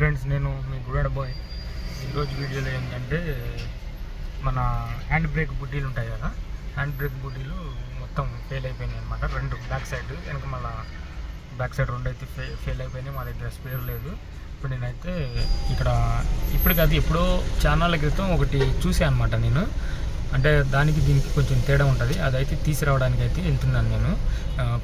Friends నేను మీ గుడాడ bye ఈరోజు వీడియోలో ఏంటంటే మన హ్యాండ్ బ్రేక్ బుడ్డీలు ఉంటాయి కదా హ్యాండ్ బ్రేక్ బుడ్డీలు మొత్తం ఫెయిల్ అయిపోయినాయి అనమాట రెండు బ్యాక్ సైడ్ వెనక మళ్ళీ బ్యాక్ సైడ్ రెండు అయితే ఫె ఫెయిల్ అయిపోయినాయి. మా దగ్గర స్పేర్ లేదు. ఇప్పుడు నేనైతే ఇక్కడ ఇప్పుడు కాదు ఎప్పుడో ఛానళ్ళ క్రితం ఒకటి చూసాను అనమాట నేను. అంటే దానికి దీనికి కొంచెం తేడా ఉంటుంది. అదైతే తీసుకురావడానికి అయితే వెళ్తున్నాను నేను.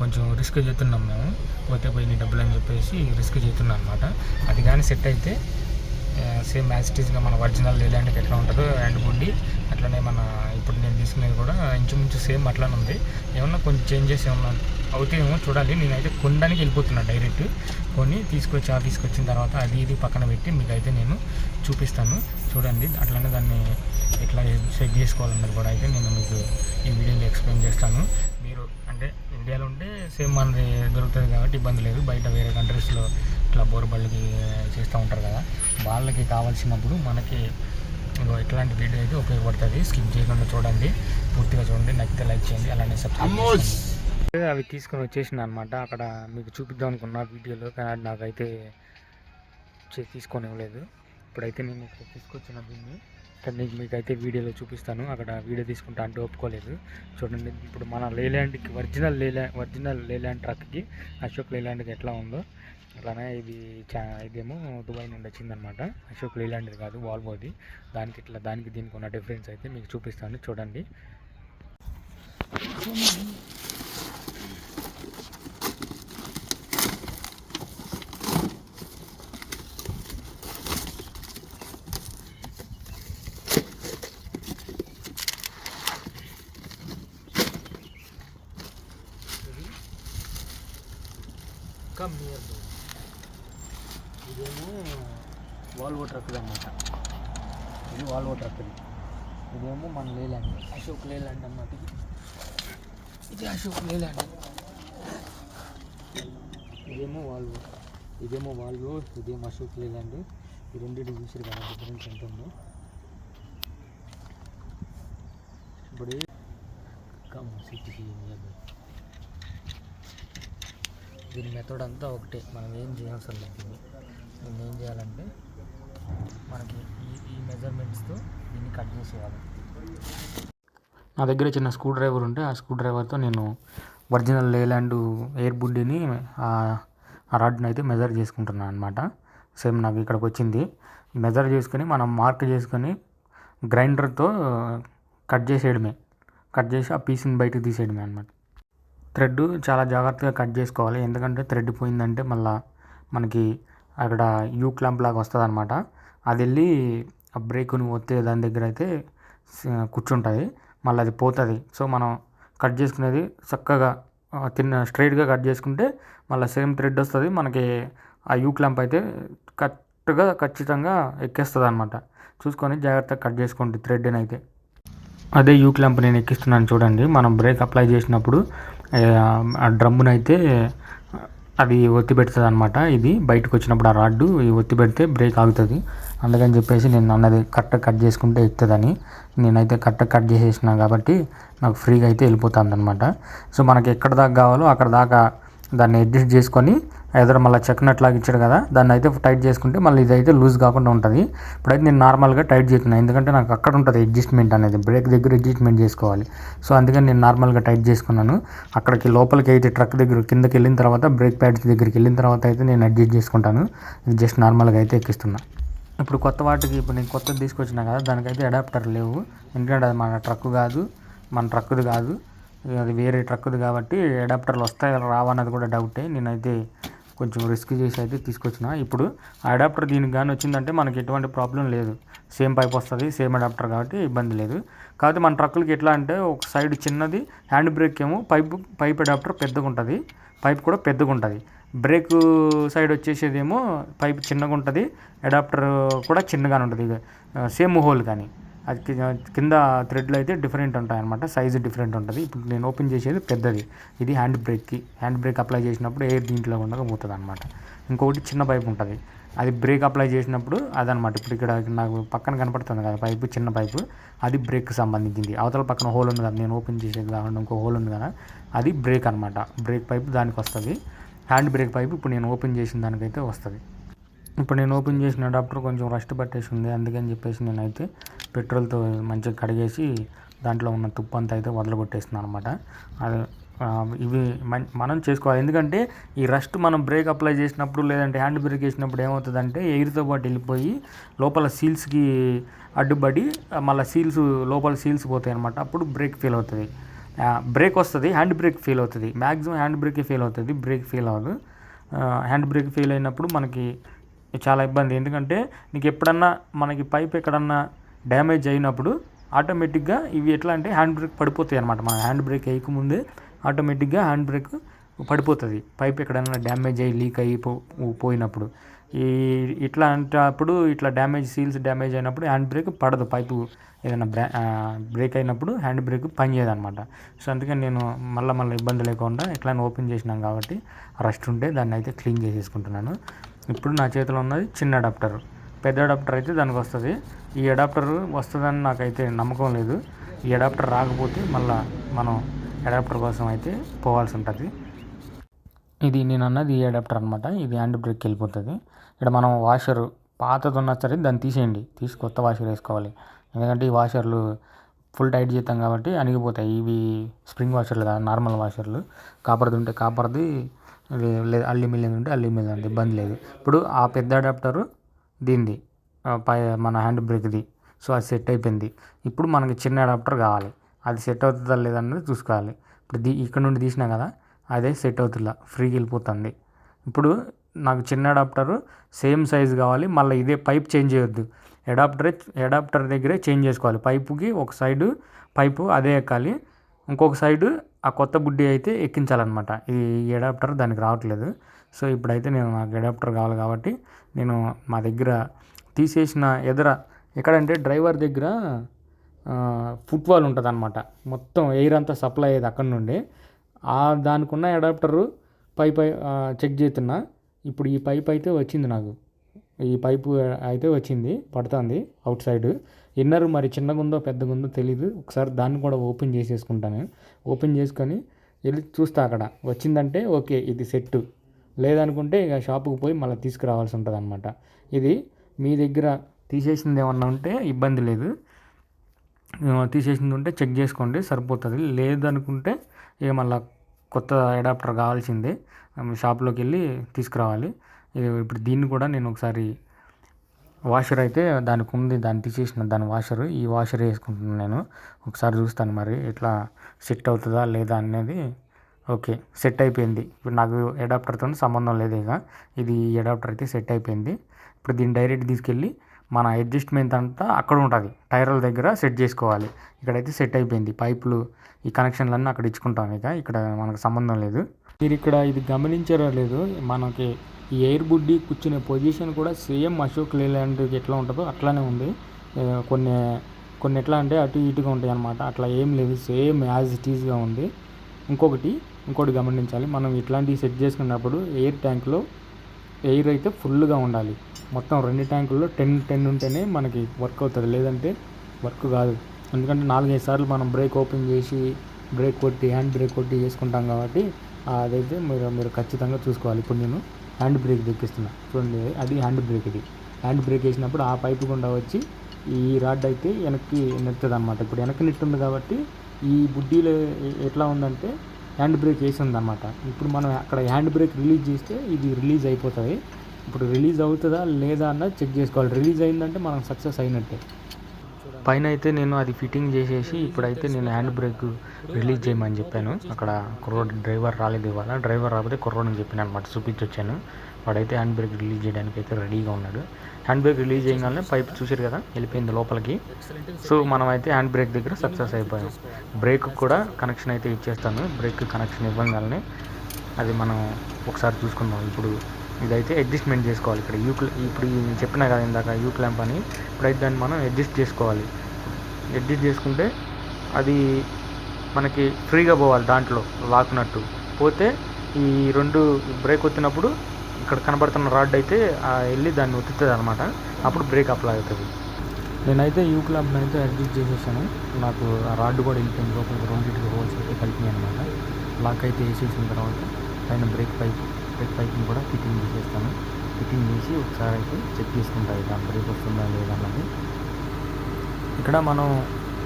కొంచెం రిస్క్ చేస్తున్నాం మేము. పోతే పోయి డబ్బులు అని చెప్పేసి రిస్క్ చేస్తున్నాను అనమాట అది కానీ సెట్ అయితే సేమ్ యాజ్ మన ఒరిజినల్ లేలాండ్కి ఎట్లా ఉంటుందో అండ్ బుడ్డి అట్లనే మన ఇప్పుడు నేను తీసుకునేది కూడా ఇంచుమించు సేమ్ అట్లానే ఉంది. ఏమన్నా కొంచెం చేంజెస్ ఏమన్నా అవుతాయేమో చూడాలి నేనైతే కొనడానికి వెళ్ళిపోతున్నా డైరెక్ట్. కొని తీసుకొచ్చి ఆ తీసుకొచ్చిన తర్వాత అది ఇది పక్కన పెట్టి మీకైతే నేను చూపిస్తాను. చూడండి అట్లనే దాన్ని ఎట్లా సెట్ చేసుకోవాలన్నది కూడా అయితే నేను మీకు ఈ వీడియోలో ఎక్స్ప్లెయిన్ చేస్తాను. మీరు అంటే ఇండియాలో ఉంటే సేమ్ మనది దొరుకుతుంది కాబట్టి ఇబ్బంది లేదు. బయట వేరే కంట్రీస్లో ఇట్లా బోరుబళ్ళకి చేస్తూ ఉంటారు కదా. వాళ్ళకి కావాల్సినప్పుడు మనకి ఇగో ఇట్లాంటి వీడియో అయితే ఉపయోగపడుతుంది. స్కిప్ చేయకుండా చూడండి. పూర్తిగా చూడండి. నచ్చితే లైక్ చేయండి. అలానే సబ్స్క్రైబ్. అవి తీసుకొని వచ్చేసిన అనమాట అక్కడ మీకు చూపిద్దాం అనుకున్న వీడియోలో కానీ అది నాకైతే తీసుకొని ఇవ్వలేదు ఇప్పుడైతే నేను ఇక్కడ తీసుకొచ్చిన దీన్ని. ఇక్కడ నీకు మీకైతే వీడియోలో చూపిస్తాను. అక్కడ వీడియో తీసుకుంటా అంటే ఒప్పుకోలేదు. చూడండి ఇప్పుడు మన లేలాండ్కి ఒరిజినల్ లేలా ఒరిజినల్ లేలాండ్ ట్రక్కి అశోక్ లేలాండ్కి ఎట్లా ఉందో. అట్లానే ఇది చా ఇదేమో దుబాయ్ నుండి వచ్చిందనమాట అశోక్ లేలాండ్ది కాదు వాల్వోది. దానికి ఇట్లా దానికి దీనికి ఉన్న డిఫరెన్స్ అయితే మీకు చూపిస్తాను. చూడండి. కమ్ నియర్ ఇదేమో వాల్వో ట్రక్ అనమాట ఇది వాల్వో ట్రక్ ఇది ఇదేమో మన లేలాండ్ అశోక్ లేలాండ్ అన్నమాట ఇది. ఇది అశోక్ లేలాండ్ ఇదేమో వాల్వో ఇదేమో వాల్వో ఇదేమో అశోక్ లేలాండ్ ఈ రెండింటి చూసారు కదా డిఫరెన్స్ ఎంత ఉందో. ఇప్పుడు కమ్ బై దీని మెథడ్ అంతా ఒకటే. మనం ఏం చేయాల్సిన లేదు దీన్ని ఏం చేయాలంటే మనకి ఈ ఈ మెజర్మెంట్స్తో దీన్ని కట్ చేసేయాలి. నా దగ్గర చిన్న స్క్రూ డ్రైవర్ ఉంటే ఆ స్క్రూ డ్రైవర్తో నేను ఒరిజినల్ లేలాండ్ ఎయిర్ బుడ్డిని ఆ ఆ రాడ్ని అయితే మెజర్ చేసుకుంటున్నాను అనమాట సేమ్ నాకు ఇక్కడికి వచ్చింది. మెజర్ చేసుకొని మనం మార్క్ చేసుకొని గ్రైండర్తో కట్ చేసేయడమే. కట్ చేసి ఆ పీస్ని బయటకు తీసేయడమే అనమాట థ్రెడ్ చాలా జాగ్రత్తగా కట్ చేసుకోవాలి. ఎందుకంటే థ్రెడ్ పోయిందంటే మళ్ళా మనకి అక్కడ యూ క్లాంప్ లాగా వస్తుంది అనమాట అది వెళ్ళి ఆ బ్రేక్ని ఒత్తే దాని దగ్గర అయితే కూర్చుంటుంది. మళ్ళీ అది పోతుంది. సో మనం కట్ చేసుకునేది చక్కగా తిన్న స్ట్రైట్గా కట్ చేసుకుంటే మళ్ళీ సేమ్ థ్రెడ్ వస్తుంది. మనకి ఆ యూ క్లాంప్ అయితే కరెక్ట్గా ఖచ్చితంగా ఎక్కేస్తుంది అనమాట చూసుకొని జాగ్రత్తగా కట్ చేసుకోండి థ్రెడ్ని అయితే. అదే యూ క్లాంప్ నేను ఎక్కిస్తున్నాను చూడండి. మనం బ్రేక్ అప్లై చేసినప్పుడు ఆ, డ్రమ్మునైతే అది ఒత్తి పెడుతుంది అనమాట ఇది బయటకు వచ్చినప్పుడు ఆ రాడ్డు ఒత్తి పెడితే బ్రేక్ ఆగుతుంది. అందుకని చెప్పేసి నేను అన్నది కరెక్ట్ కట్ చేసుకుంటే ఎక్కుతుందని నేనైతే కరెక్ట్ కట్ చేసేసిన కాబట్టి నాకు ఫ్రీగా అయితే వెళ్ళిపోతుంది అనమాట సో మనకి ఎక్కడ దాకా కావాలో అక్కడ దాకా దాన్ని అడ్జస్ట్ చేసుకొని ఎదురు మళ్ళీ చెక్ లాగా ఇచ్చాడు కదా దాన్ని అయితే టైట్ చేసుకుంటే మళ్ళీ ఇదైతే లూజ్ కాకుండా ఉంటుంది. ఇప్పుడైతే నేను నార్మల్గా టైట్ చేస్తున్నాను ఎందుకంటే నాకు అక్కడ ఉంటుంది అడ్జస్ట్మెంట్ అనేది బ్రేక్ దగ్గర అడ్జస్ట్మెంట్ చేసుకోవాలి. సో అందుకని నేను నార్మల్గా టైట్ చేసుకున్నాను. అక్కడికి లోపలికి అయితే ట్రక్ దగ్గర కిందకి వెళ్ళిన తర్వాత బ్రేక్ ప్యాడ్స్ దగ్గరికి వెళ్ళిన తర్వాత అయితే నేను అడ్జస్ట్ చేసుకుంటాను. ఇది జస్ట్ నార్మల్గా అయితే ఎక్కిస్తున్నాను ఇప్పుడు కొత్త వాటికి ఇప్పుడు నేను కొత్తది తీసుకొచ్చినా కదా దానికైతే అడాప్టర్ లేవు. ఎందుకంటే అది మన ట్రక్ కాదు మన ట్రక్ది కాదు. అది వేరే ట్రక్ది కాబట్టి అడాప్టర్లు వస్తాయి రావన్నది కూడా డౌటే నేనైతే కొంచెం రిస్క్ చేసి అయితే తీసుకొచ్చిన. ఇప్పుడు ఆ అడాప్టర్ దీనికి కానీ వచ్చిందంటే మనకి ఎటువంటి ప్రాబ్లం లేదు. సేమ్ పైప్ వస్తుంది సేమ్ అడాప్టర్ కాబట్టి ఇబ్బంది లేదు. కాకపోతే మన ట్రక్కులకి ఎట్లా అంటే ఒక సైడ్ చిన్నది హ్యాండ్ బ్రేక్ ఏమో పైప్ పైప్ అడాప్టర్ పెద్దగా ఉంటుంది. పైప్ కూడా పెద్దగా ఉంటుంది. బ్రేక్ సైడ్ వచ్చేసేదేమో పైప్ చిన్నగా ఉంటుంది. అడాప్టర్ కూడా చిన్నగానే ఉంటుంది. సేమ్ హోల్ కానీ. అది కింద థ్రెడ్లు అయితే డిఫరెంట్ ఉంటాయన్నమాట. సైజు డిఫరెంట్ ఉంటుంది. ఇప్పుడు నేను ఓపెన్ చేసేది పెద్దది. ఇది హ్యాండ్ బ్రేక్కి హ్యాండ్ బ్రేక్ అప్లై చేసినప్పుడు ఎయిర్ దీంట్లో ఉండగా పోతుంది అనమాట ఇంకొకటి చిన్న పైపు ఉంటుంది. అది బ్రేక్ అప్లై చేసినప్పుడు అదనమాట ఇప్పుడు ఇక్కడ నాకు పక్కన కనపడుతుంది కదా పైపు చిన్న పైపు అది బ్రేక్కి సంబంధించింది. అవతల పక్కన హోల్ ఉంది కదా. నేను ఓపెన్ చేసేది కాకుండా ఇంకో హోల్ ఉంది కదా. అది బ్రేక్ అనమాట బ్రేక్ పైపు దానికి వస్తుంది. హ్యాండ్ బ్రేక్ పైపు ఇప్పుడు నేను ఓపెన్ చేసిన దానికైతే వస్తుంది. ఇప్పుడు నేను ఓపెన్ చేసిన అడాప్టర్ కొంచెం రస్ట్ పట్టేసి ఉంది. అందుకని చెప్పేసి నేనైతే పెట్రోల్తో మంచిగా కడిగేసి దాంట్లో ఉన్న తుప్పు అంతా అయితే వదలగొట్టేస్తున్నాను అనమాట అది ఇవి మనం చేసుకోవాలి. ఎందుకంటే ఈ రస్ట్ మనం బ్రేక్ అప్లై చేసినప్పుడు లేదంటే హ్యాండ్ బ్రేక్ వేసినప్పుడు ఏమవుతుందంటే ఎయిర్తో పాటు వెళ్ళిపోయి లోపల సీల్స్కి అడ్డుపడి మళ్ళీ సీల్స్ లోపల సీల్స్ పోతాయి అనమాట అప్పుడు బ్రేక్ ఫెయిల్ అవుతుంది. బ్రేక్ వస్తుంది హ్యాండ్ బ్రేక్ ఫెయిల్ అవుతుంది. మ్యాక్సిమం హ్యాండ్ బ్రేకే ఫెయిల్ అవుతుంది బ్రేక్ ఫెయిల్ అవ్వదు. హ్యాండ్ బ్రేక్ ఫెయిల్ అయినప్పుడు మనకి చాలా ఇబ్బంది. ఎందుకంటే నీకు ఎప్పుడన్నా మనకి పైప్ ఎక్కడన్నా డ్యామేజ్ అయినప్పుడు ఆటోమేటిక్గా ఇవి ఎట్లా అంటే హ్యాండ్ బ్రేక్ పడిపోతాయి అనమాట మన హ్యాండ్ బ్రేక్ వేయకముందే ఆటోమేటిక్గా హ్యాండ్ బ్రేక్ పడిపోతుంది. పైప్ ఎక్కడన్నా డ్యామేజ్ అయ్యి లీక్ అయ్యి పోయినప్పుడు. ఈ ఇట్లా అంటప్పుడు ఇట్లా డ్యామేజ్ సీల్స్ డ్యామేజ్ అయినప్పుడు హ్యాండ్ బ్రేక్ పడదు. పైపు ఏదైనా బ్రా బ్రేక్ అయినప్పుడు హ్యాండ్ బ్రేక్ పనిచేయదు అనమాట సో అందుకని నేను మళ్ళీ మళ్ళీ ఇబ్బంది లేకుండా ఎట్లా ఓపెన్ చేసినాం కాబట్టి రస్ట్ ఉంటే దాన్ని అయితే క్లీన్ చేసేసుకుంటున్నాను. ఇప్పుడు నా చేతిలో ఉన్నది చిన్న అడాప్టర్ పెద్ద అడాప్టర్ అయితే దానికి వస్తుంది. ఈ అడాప్టర్ వస్తుందని నాకైతే నమ్మకం లేదు. ఈ అడాప్టర్ రాకపోతే మళ్ళీ మనం అడాప్టర్ కోసం అయితే పోవాల్సి ఉంటుంది. ఇది నేను అన్నది ఈ అడాప్టర్ అనమాట ఇది హ్యాండ్ బ్రేక్ వెళ్ళిపోతుంది. ఇక్కడ మనం వాషర్ పాతది ఉన్నా సరే దాన్ని తీసేయండి. తీసి కొత్త వాషర్ వేసుకోవాలి. ఎందుకంటే ఈ వాషర్లు ఫుల్ టైట్ చేస్తాం కాబట్టి అణిగిపోతాయి. ఇవి స్ప్రింగ్ వాషర్లు కాదు నార్మల్ వాషర్లు కాపర్ది ఉంటే కాపర్ది లేదు అల్లి మిల్లింది ఉంటే అల్లి మిల్లింది ఇబ్బంది లేదు. ఇప్పుడు ఆ పెద్ద అడాప్టరు దీనిది పై మన హ్యాండ్ బ్రేక్ది. సో అది సెట్ అయిపోయింది. ఇప్పుడు మనకి చిన్న అడాప్టర్ కావాలి. అది సెట్ అవుతుందా లేదా అన్నది చూసుకోవాలి. ఇప్పుడు దీ ఇక్కడ నుండి తీసినా కదా అదే సెట్ అవుతుందా ఫ్రీకి వెళ్ళిపోతుంది. ఇప్పుడు నాకు చిన్న అడాప్టరు సేమ్ సైజ్ కావాలి మళ్ళీ ఇదే పైప్ చేంజ్ చేయొద్దు. అడాప్టరే అడాప్టర్ దగ్గరే చేంజ్ చేసుకోవాలి. పైపుకి ఒక సైడు పైపు అదే ఎక్కాలి ఇంకొక సైడు ఆ కొత్త బుడ్డి అయితే ఎక్కించాలన్నమాట. ఈ అడాప్టర్ దానికి రావట్లేదు. సో ఇప్పుడైతే నేను నాకు అడాప్టర్ కావాలి కాబట్టి నేను మా దగ్గర తీసేసిన ఎదర ఎక్కడంటే డ్రైవర్ దగ్గర ఫుట్వాల్ ఉంటుంది అనమాట మొత్తం ఎయిర్ అంతా సప్లై అయ్యేది అక్కడ నుండి. ఆ దానికి ఉన్న అడాప్టరు పై చెక్ చేస్తున్నా. ఇప్పుడు ఈ పైప్ అయితే వచ్చింది నాకు. ఈ పైపు అయితే వచ్చింది పడుతుంది అవుట్ సైడ్. ఇన్నర్ మరి చిన్నగా ఉందో పెద్దగా ఉందో తెలీదు. ఒకసారి దాన్ని కూడా ఓపెన్ చేసేసుకుంటాను ఓపెన్ చేసుకొని వెళ్ళి చూస్తా అక్కడ. వచ్చిందంటే ఓకే ఇది సెట్ లేదనుకుంటే ఇక షాపుకి పోయి మళ్ళీ తీసుకురావాల్సి ఉంటుంది అనమాట ఇది మీ దగ్గర తీసేసింది ఏమన్నా ఉంటే ఇబ్బంది లేదు. తీసేసింది ఉంటే చెక్ చేసుకోండి సరిపోతుంది. లేదనుకుంటే ఇక మళ్ళీ కొత్త అడాప్టర్ కావాల్సిందే. షాప్లోకి వెళ్ళి తీసుకురావాలి. ఇప్పుడు దీన్ని కూడా నేను ఒకసారి వాషర్ అయితే దానికి ఉంది దాన్ని తీసేసిన దాని వాషర్ ఈ వాషర్ వేసుకుంటున్నాను నేను. ఒకసారి చూస్తాను మరి ఎట్లా సెట్ అవుతుందా లేదా అనేది. ఓకే సెట్ అయిపోయింది. ఇప్పుడు నాకు అడాప్టర్తో సంబంధం లేదు ఇక. ఇది అడాప్టర్ అయితే సెట్ అయిపోయింది. ఇప్పుడు దీన్ని డైరెక్ట్ తీసుకెళ్ళి మన అడ్జస్ట్మెంట్ అంతా అక్కడ ఉంటుంది. టైర్ల దగ్గర సెట్ చేసుకోవాలి. ఇక్కడైతే సెట్ అయిపోయింది. పైపులు ఈ కనెక్షన్లన్నీ అక్కడ ఇచ్చుకుంటాం ఇక. ఇక్కడ మనకు సంబంధం లేదు. మీరు ఇక్కడ ఇది గమనించారో లేదు మనకి ఈ ఎయిర్ బుడ్డి కూర్చునే పొజిషన్ కూడా సేమ్ అశోక్ లేలాండ్ ఎట్లా ఉంటుందో అట్లానే ఉంది. కొన్ని కొన్ని ఎట్లా అంటే అటు ఇటుగా ఉంటాయి అనమాట అట్లా ఏం లేదు సేమ్ యాజ్ ఇట్ ఈస్గా ఉంది. ఇంకొకటి ఇంకోటి గమనించాలి. మనం ఇట్లాంటివి సెట్ చేసుకున్నప్పుడు ఎయిర్ ట్యాంక్లో ఎయిర్ అయితే ఫుల్గా ఉండాలి. మొత్తం రెండు ట్యాంకుల్లో టెన్ టెన్ ఉంటేనే మనకి వర్క్ అవుతుంది. లేదంటే వర్క్ కాదు. ఎందుకంటే నాలుగైదు సార్లు మనం బ్రేక్ ఓపెన్ చేసి బ్రేక్ కొట్టి హ్యాండ్ బ్రేక్ కొట్టి చేసుకుంటాం కాబట్టి అదైతే మీరు మీరు ఖచ్చితంగా చూసుకోవాలి. ఇప్పుడు నేను హ్యాండ్ బ్రేక్ దొక్కిస్తున్నా. చూడండి అది హ్యాండ్ బ్రేక్ ఇది. హ్యాండ్ బ్రేక్ వేసినప్పుడు ఆ పైపు గుండా వచ్చి ఈ రాడ్ అయితే వెనక్కి నెత్తుంది అనమాట ఇప్పుడు వెనక్కి నెట్టుంది కాబట్టి ఈ బుడ్డీలో ఎట్లా ఉందంటే హ్యాండ్ బ్రేక్ వేసి ఉందన్నమాట ఇప్పుడు మనం అక్కడ హ్యాండ్ బ్రేక్ రిలీజ్ చేస్తే ఇది రిలీజ్ అయిపోతుంది ఇప్పుడు రిలీజ్ అవుతుందా లేదా అన్నది చెక్ చేసుకోవాలి. రిలీజ్ అయిందంటే మనం సక్సెస్ అయినట్టే. పైన అయితే నేను అది ఫిట్టింగ్ చేసేసి ఇప్పుడైతే నేను హ్యాండ్ బ్రేక్ రిలీజ్ చేయమని చెప్పాను. అక్కడ కుర్రోడ్ డ్రైవర్ రాలేదు ఇవాళ. డ్రైవర్ రాకపోతే కుర్రోడిని చెప్పాను అనమాట చూపించి వచ్చాను వాడైతే హ్యాండ్ బ్రేక్ రిలీజ్ చేయడానికి అయితే రెడీగా ఉన్నాడు. హ్యాండ్ బ్రేక్ రిలీజ్ చేయగానే పైప్ చూసారు కదా వెళ్ళిపోయింది లోపలికి. సో మనం అయితే హ్యాండ్ బ్రేక్ దగ్గర సక్సెస్ అయిపోయాం. బ్రేక్ కూడా కనెక్షన్ అయితే ఇచ్చేస్తాను. బ్రేక్ కనెక్షన్ ఇవ్వగానే అది మనం ఒకసారి చూసుకుందాం. ఇప్పుడు ఇదైతే అడ్జస్ట్మెంట్ చేసుకోవాలి ఇక్కడ. యూ ఇప్పుడు చెప్పినా కదా ఇందాక యూ క్లాంప్ అని. ఇప్పుడైతే దాన్ని మనం అడ్జస్ట్ చేసుకోవాలి. అడ్జస్ట్ చేసుకుంటే అది మనకి ఫ్రీగా పోవాలి దాంట్లో లాక్కునట్టు పోతే ఈ రెండు బ్రేక్ వచ్చినప్పుడు ఇక్కడ కనబడుతున్న రాడ్ అయితే వెళ్ళి దాన్ని ఒత్తుతుంది అనమాట అప్పుడు బ్రేక్ అప్లై అవుతుంది. నేనైతే యూ క్లాంప్ని అయితే అడ్జస్ట్ చేసేసాను. నాకు ఆ రాడ్ కూడా వెళ్ళిపోయింది. లోపలికి రెండింటికి హోల్స్ అయితే కలిపినాయి అనమాట లాక్ అయితే వేసేసిన తర్వాత పైన బ్రేక్ పైప్ స్ప్రెడ్ పైప్ని కూడా ఫిట్టింగ్ చేసేస్తాను. ఫిట్టింగ్ చేసి ఒకసారి అయితే చెక్ చేసుకుంటాను ఇక బ్రేక్ వస్తుందా లేదా అన్నది. ఇక్కడ మనం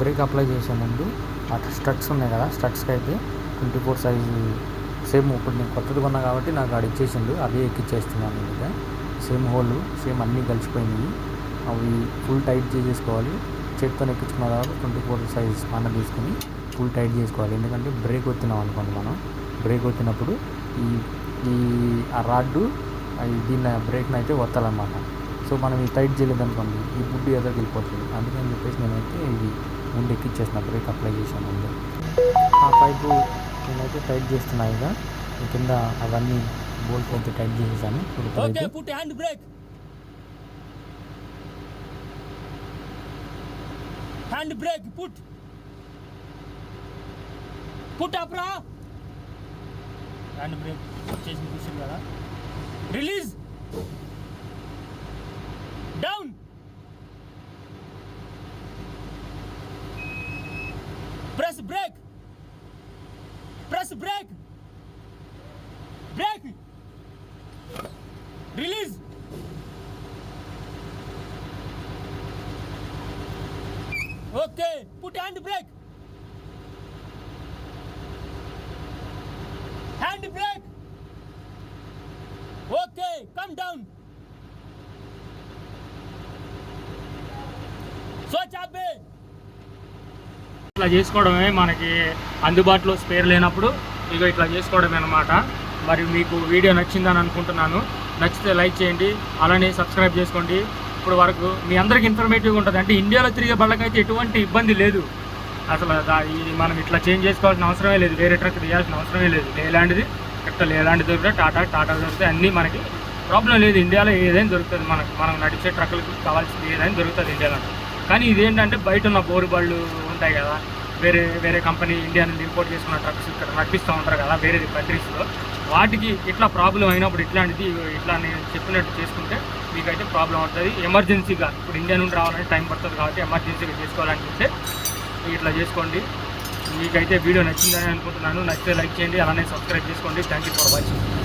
బ్రేక్ అప్లై చేసే ముందు ఆ స్ట్రక్స్ ఉన్నాయి కదా స్ట్రక్స్కి అయితే ట్వంటీ ఫోర్ సైజు సేమ్ ఇప్పుడు నేను కొత్తది కొన్నా కాబట్టి నాకు ఆడ ఇచ్చేసిండు అదే ఎక్కిచ్చేస్తున్నాను ఇక. సేమ్ హోల్ సేమ్ అన్నీ కలిసిపోయినాయి. అవి ఫుల్ టైట్ చేసేసుకోవాలి. చేతితో ఎక్కించుకున్న తర్వాత ట్వంటీ ఫోర్ సైజ్ అన్న తీసుకుని ఫుల్ టైట్ చేసుకోవాలి. ఎందుకంటే బ్రేక్ వచ్చినాం అనుకోండి మనం. బ్రేక్ వచ్చినప్పుడు ఈ ఈ ఆ రాడ్డు దీన్ని బ్రేక్ని అయితే వత్తాలన్నమాట సో మనం ఈ టైట్ చేయలేదు అనుకోండి ఈ బుడ్డి ఎదురుకి వెళ్ళిపోతుంది. అందుకని చెప్పేసి నేనైతే ఇది ముందు ఎక్కిచ్చేసిన బ్రేక్ అప్లై చేశాను ముందు. ఆ పైపు నేనైతే టైట్ చేస్తున్నా ఇక. కింద అవన్నీ బోల్ట్ అయితే టైట్ చేసేసాను. ఇప్పుడు Okay, ఇప్పుడైతే put hand brake. Hand hand brake చేసి చూసింది కదా. Release down press brake press brake brake release okay put hand brake hand brake okay come down so చాపే ఇట్లా చేసుకోవడమే మనకి అందుబాటులో స్పేర్ లేనప్పుడు ఇక ఇట్లా చేసుకోవడమే అనమాట మరి మీకు వీడియో నచ్చిందని అనుకుంటున్నాను. నచ్చితే లైక్ చేయండి. అలానే సబ్స్క్రైబ్ చేసుకోండి. ఇప్పుడు వరకు మీ అందరికి ఇన్ఫర్మేటివ్గా ఉంటుంది. అంటే ఇండియాలో తిరిగే బళ్ళకైతే ఎటువంటి ఇబ్బంది లేదు. అసలు ఇది మనం ఇట్లా చేంజ్ చేసుకోవాల్సిన అవసరమే లేదు. వేరే ట్రక్ తీయాల్సిన అవసరమే లేదు. లేలాంటిది ఇక్కడ లేలాంటి దొరికితే టాటా టాటా దొరికితే అన్నీ మనకి ప్రాబ్లం లేదు. ఇండియాలో ఏదైనా దొరుకుతుంది మనకు. మనం నడిచే ట్రక్కులకు కావాల్సింది ఏదైనా దొరుకుతుంది ఇండియాలో. కానీ ఇదేంటంటే బయట ఉన్న బోరు బళ్ళు ఉంటాయి కదా. వేరే వేరే కంపెనీ ఇండియా నుండి ఇంపోర్ట్ చేసుకున్న ట్రక్స్ ఇక్కడ నడిపిస్తూ ఉంటారు కదా వేరే కంట్రీస్లో వాటికి ఇట్లా ప్రాబ్లం అయినప్పుడు ఇట్లాంటిది ఇట్లా నేను చెప్పినట్టు చేసుకుంటే మీకైతే ప్రాబ్లం అవుతుంది. ఎమర్జెన్సీగా ఇప్పుడు ఇండియా నుండి రావాలంటే టైం పడుతుంది కాబట్టి ఎమర్జెన్సీగా చేసుకోవాలనుకుంటే ఇట్లా చేసుకోండి. మీకైతే వీడియో నచ్చిందని అనుకుంటున్నాను. నచ్చితే లైక్ చేయండి అలానే సబ్స్క్రైబ్ చేసుకోండి. Thank you for watching